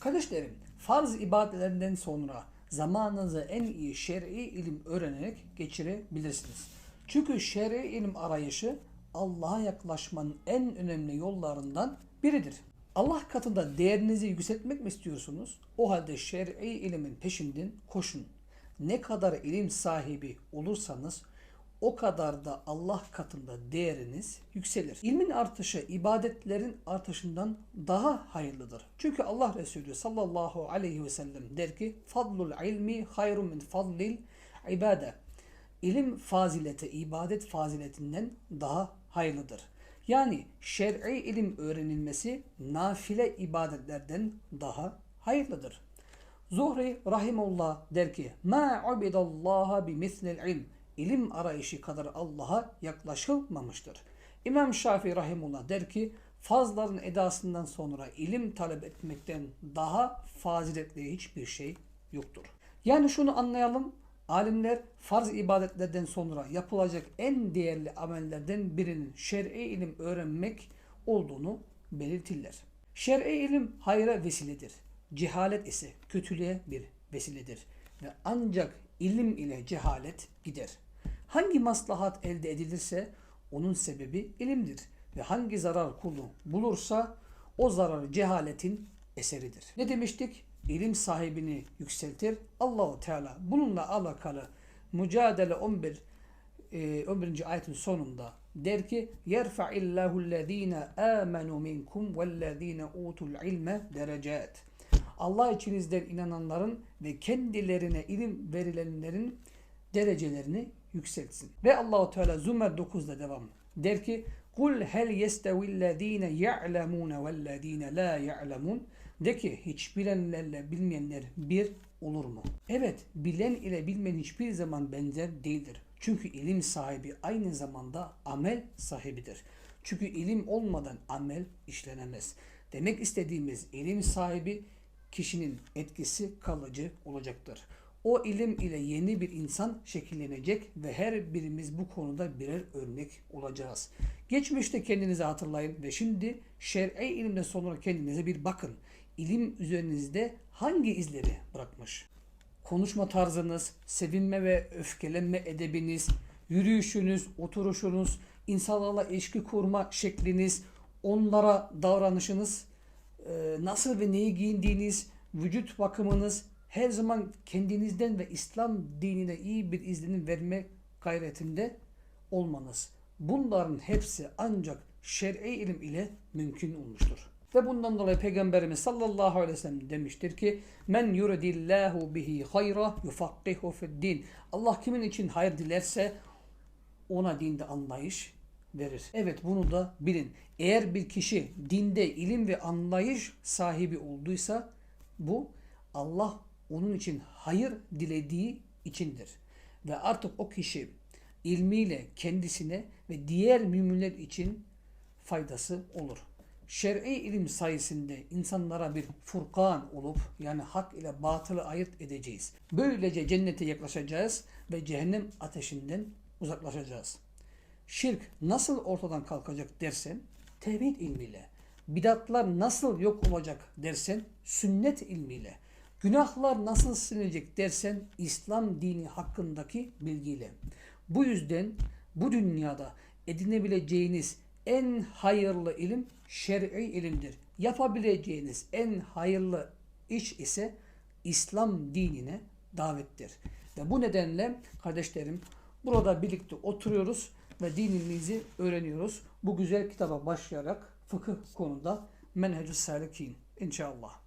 Kardeşlerim, farz ibadetlerinden sonra zamanınızı en iyi şer'i ilim öğrenerek geçirebilirsiniz. Çünkü şer'i ilim arayışı Allah'a yaklaşmanın en önemli yollarından biridir. Allah katında değerinizi yükseltmek mi istiyorsunuz? O halde şer'i ilimin peşinden koşun. Ne kadar ilim sahibi olursanız o kadar da Allah katında değeriniz yükselir. İlmin artışı ibadetlerin artışından daha hayırlıdır. Çünkü Allah Resulü sallallahu aleyhi ve sellem der ki fadlul ilmi hayrun min fadlil ibade. İlim fazileti ibadet faziletinden daha hayırlıdır. Yani şer'i ilim öğrenilmesi nafile ibadetlerden daha hayırlıdır. Zuhri rahimullah der ki: "Ma ubidallaha bi mislil ilm." İlim arayışı kadar Allah'a yaklaşılmamıştır. İmam Şafii rahimullah der ki: "Fazların edasından sonra ilim talep etmekten daha faziletli hiçbir şey yoktur." Yani şunu anlayalım. Alimler farz ibadetlerden sonra yapılacak en değerli amellerden birinin şer'i ilim öğrenmek olduğunu belirtirler. Şer'i ilim hayra vesiledir. Cehalet ise kötülüğe bir vesiledir. Ve ancak ilim ile cehalet gider. Hangi maslahat elde edilirse onun sebebi ilimdir. Ve hangi zarar kulu bulursa o zarar cehaletin eseridir. Ne demiştik? İlim sahibini yükseltir. Allahu Teala bununla alakalı Mücadele 11 e, 11. ayetin sonunda der ki yerfa'illahu allazina amanu minkum vellazina utul ilme derecat. Allah içinizden inananların ve kendilerine ilim verilenlerin derecelerini yükseltsin. Ve Allahu Teala Zümer 9'da devam der ki Kul hel yestevillezine ya'lemune vellezine la ya'lemun de ki hiç bilenlerle bilmeyenler bir olur mu? Evet bilen ile bilmeyen hiçbir zaman benzer değildir. Çünkü ilim sahibi aynı zamanda amel sahibidir. Çünkü ilim olmadan amel işlenemez. Demek istediğimiz ilim sahibi kişinin etkisi kalıcı olacaktır. O ilim ile yeni bir insan şekillenecek ve her birimiz bu konuda birer örnek olacağız. Geçmişte kendinizi hatırlayın ve şimdi şer'i ilimden sonra kendinize bir bakın. İlim üzerinizde hangi izleri bırakmış? Konuşma tarzınız, sevinme ve öfkelenme edebiniz, yürüyüşünüz, oturuşunuz, insanlarla ilişki kurma şekliniz, onlara davranışınız, e, nasıl ve neyi giyindiğiniz, vücut bakımınız, her zaman kendinizden ve İslam dinine iyi bir izlenim verme gayretinde olmanız. Bunların hepsi ancak şer'i ilim ile mümkün olmuştur. Ve bundan dolayı Peygamberimiz sallallahu aleyhi ve sellem demiştir ki Men yuridillahu bihi hayra yufakkihu din. Allah kimin için hayır dilerse ona dinde anlayış verir. Evet bunu da bilin. Eğer bir kişi dinde ilim ve anlayış sahibi olduysa bu Allah onun için hayır dilediği içindir. Ve artık o kişi ilmiyle kendisine ve diğer müminler için faydası olur. Şer'i ilim sayesinde insanlara bir furkan olup yani hak ile batılı ayırt edeceğiz. Böylece cennete yaklaşacağız ve cehennem ateşinden uzaklaşacağız. Şirk nasıl ortadan kalkacak dersen tevhid ilmiyle. Bidatlar nasıl yok olacak dersen sünnet ilmiyle. Günahlar nasıl silinecek dersen İslam dini hakkındaki bilgiyle. Bu yüzden bu dünyada edinebileceğiniz en hayırlı ilim şer'i ilimdir. Yapabileceğiniz en hayırlı iş ise İslam dinine davettir. Ve bu nedenle kardeşlerim burada birlikte oturuyoruz ve dinimizi öğreniyoruz. Bu güzel kitaba başlayarak fıkıh konuda Menhecü Salikin inşallah.